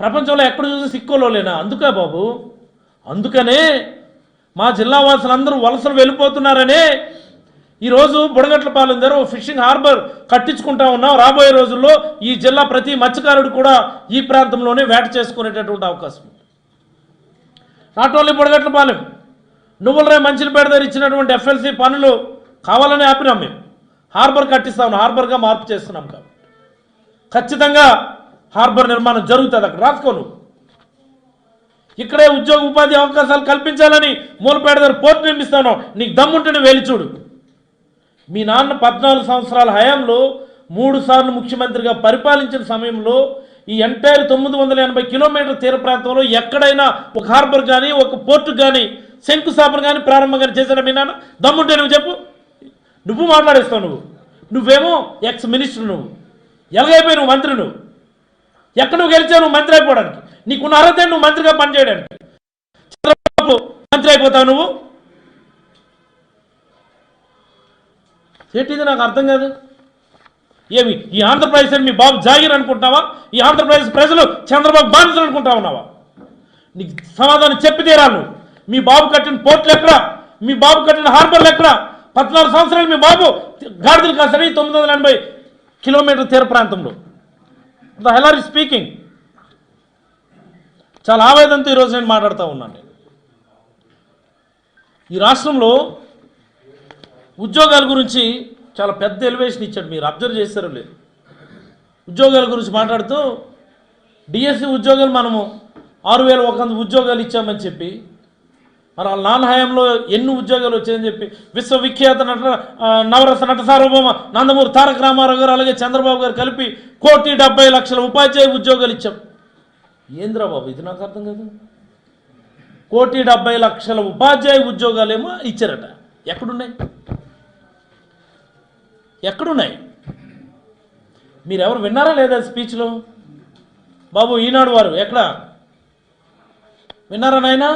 ప్రపంచంలో ఎక్కడ చూసి సిక్కులో లేనా? అందుకే బాబు. అందుకనే మా జిల్లా వాసులందరూ వలసలు వెళ్ళిపోతున్నారనే ఈరోజు బుడగట్లపాలెం దగ్గర ఓ ఫిషింగ్ హార్బర్ కట్టించుకుంటా ఉన్నాం. రాబోయే రోజుల్లో ఈ జిల్లా ప్రతి మత్స్యకారుడు కూడా ఈ ప్రాంతంలోనే వేట చేసుకునేటటువంటి అవకాశం ఉంది. నాట్ ఓన్లీ బుడగట్లపాలెం నువ్వులరే మంచిలపేట దగ్గర ఇచ్చినటువంటి ఎఫ్ఎల్సి పనులు కావాలని ఆపినాం మేము. హార్బర్ కట్టిస్తాం హార్బర్గా మార్పు చేస్తున్నాం కాబట్టి. ఖచ్చితంగా హార్బర్ నిర్మాణం జరుగుతుంది అక్కడ. రాసుకోను. ఇక్కడే ఉద్యోగ ఉపాధి అవకాశాలు కల్పించాలని మూలపేట దగ్గర పోర్టు నిర్మిస్తాను. నీకు దమ్ముంటేనే వేలి చూడు. మీ నాన్న పద్నాలుగు సంవత్సరాల హయాంలో మూడు సార్లు ముఖ్యమంత్రిగా పరిపాలించిన సమయంలో ఈ ఎంటైర్ తొమ్మిది వందల ఎనభై కిలోమీటర్ల తీర ప్రాంతంలో ఎక్కడైనా ఒక హార్బర్ కానీ ఒక పోర్టు కానీ శంకుస్థాపన కానీ ప్రారంభం కానీ మీ నాన్న? దమ్ముంటే నువ్వు చెప్పు. నువ్వు మాట్లాడేస్తావు నువ్వు. నువ్వేమో ఎక్స్ మినిస్టర్ నువ్వు. ఎలాగైపోయి నువ్వు మంత్రి నువ్వు? ఎక్కడ నువ్వు గెలిచావు నువ్వు మంత్రి అయిపోవడానికి? నీకున్న అర్హత నువ్వు మంత్రిగా పనిచేయడానికి. చంద్రబాబు మంత్రి అయిపోతావు నువ్వు? ఏంటిది నాకు అర్థం కాదు? ఏమి ఈ ఆంధ్రప్రదేశ్ మీ బాబు జాగీర్ అనుకుంటున్నావా? ఈ ఆంధ్రప్రదేశ్ ప్రజలు చంద్రబాబు బానిసలు అనుకుంటా ఉన్నావా? నీకు సమాధానం చెప్పి తీరాలి నువ్వు. మీ బాబు కట్టిన పోర్ట్లు ఎక్కడ? మీ బాబు కట్టిన హార్బర్లు ఎక్కడ? పద్నాలుగు సంవత్సరాలు మీ బాబు గాడిదలు కాసరి తొమ్మిది వందల ఎనభై కిలోమీటర్ తీర ప్రాంతంలో. The hell are speaking. చాలా ఆవేదనతో ఈరోజు నేను మాట్లాడుతూ ఉన్నాను నేను. ఈ రాష్ట్రంలో ఉద్యోగాల గురించి చాలా పెద్ద ఎలివేషన్ ఇచ్చాడు మీరు. అబ్జర్వ్ చేస్తారో లేదు. ఉద్యోగాల గురించి మాట్లాడుతూ డిఎస్సి ఉద్యోగాలు మనము ఆరు వేల ఒక వంద ఉద్యోగాలు ఇచ్చామని చెప్పి మరి వాళ్ళ నాన్న హయాంలో ఎన్ని ఉద్యోగాలు వచ్చాయని చెప్పి విశ్వవిఖ్యాత నట నవరస నట సార్వభౌమ నందమూరి తారక రామారావు గారు అలాగే చంద్రబాబు గారు కలిపి కోటి డెబ్బై లక్షల ఉపాధ్యాయ ఉద్యోగాలు ఇచ్చాం. ఏంద్రా బాబు ఇది నాకు అర్థం కాదు. కోటి డెబ్బై లక్షల ఉపాధ్యాయ ఉద్యోగాలేమో ఇచ్చారట. ఎక్కడున్నాయి? ఎక్కడున్నాయి? మీరెవరు విన్నారా లేదా స్పీచ్లో? బాబు ఈనాడు వారు ఎక్కడ? విన్నారా నాయనా?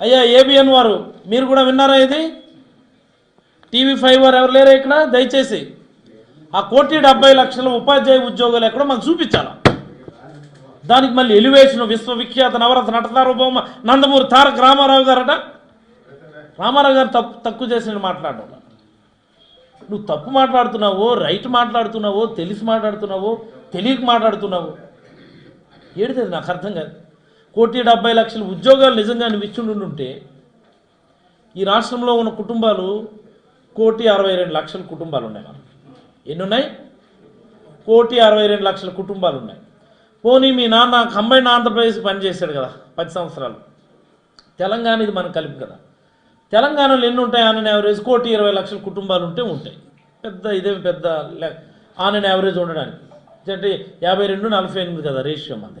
అయ్యా ఏబిఎన్ వారు మీరు కూడా విన్నారా ఇది? టీవీ ఫైవ్ వారు ఎవరు లేరా ఇక్కడ? దయచేసి ఆ కోటి డెబ్బై లక్షల ఉపాధ్యాయ ఉద్యోగాలు ఎక్కడో మాకు చూపించాలా? దానికి మళ్ళీ ఎలివేషన్ విశ్వవిఖ్యాత నవరత్న నట సార్వభౌమ నందమూరి తారక రామారావు గారట. రామారావు గారు తప్పు తక్కువ చేసిన మాట్లాడడం. నువ్వు తప్పు మాట్లాడుతున్నావో రైట్ మాట్లాడుతున్నావో తెలిసి మాట్లాడుతున్నావో తెలియక మాట్లాడుతున్నావో? ఏడిది నాకు అర్థం కాదు. కోటి డెబ్బై లక్షల ఉద్యోగాలు నిజంగా నువ్వు ఈ రాష్ట్రంలో ఉన్న కుటుంబాలు కోటి అరవై రెండు లక్షల కుటుంబాలు ఉన్నాయి మనం ఎన్ని ఉన్నాయి కోటి అరవై రెండు లక్షల కుటుంబాలు ఉన్నాయి పోనీ మీ నాన్న కంబైన్ ఆంధ్రప్రదేశ్ పనిచేశాడు కదా పది సంవత్సరాలు. తెలంగాణ ఇది మనం కలిపి కదా. తెలంగాణలో ఎన్ని ఉంటాయి ఆన్ యావరేజ్ కోటి ఇరవై లక్షల కుటుంబాలు ఉంటే ఉంటాయి. పెద్ద ఇదేమి పెద్ద ఆన్ యావరేజ్ ఉండడానికి. అంటే యాభై రెండు నలభై ఎనిమిది కదా రేషియో మంది.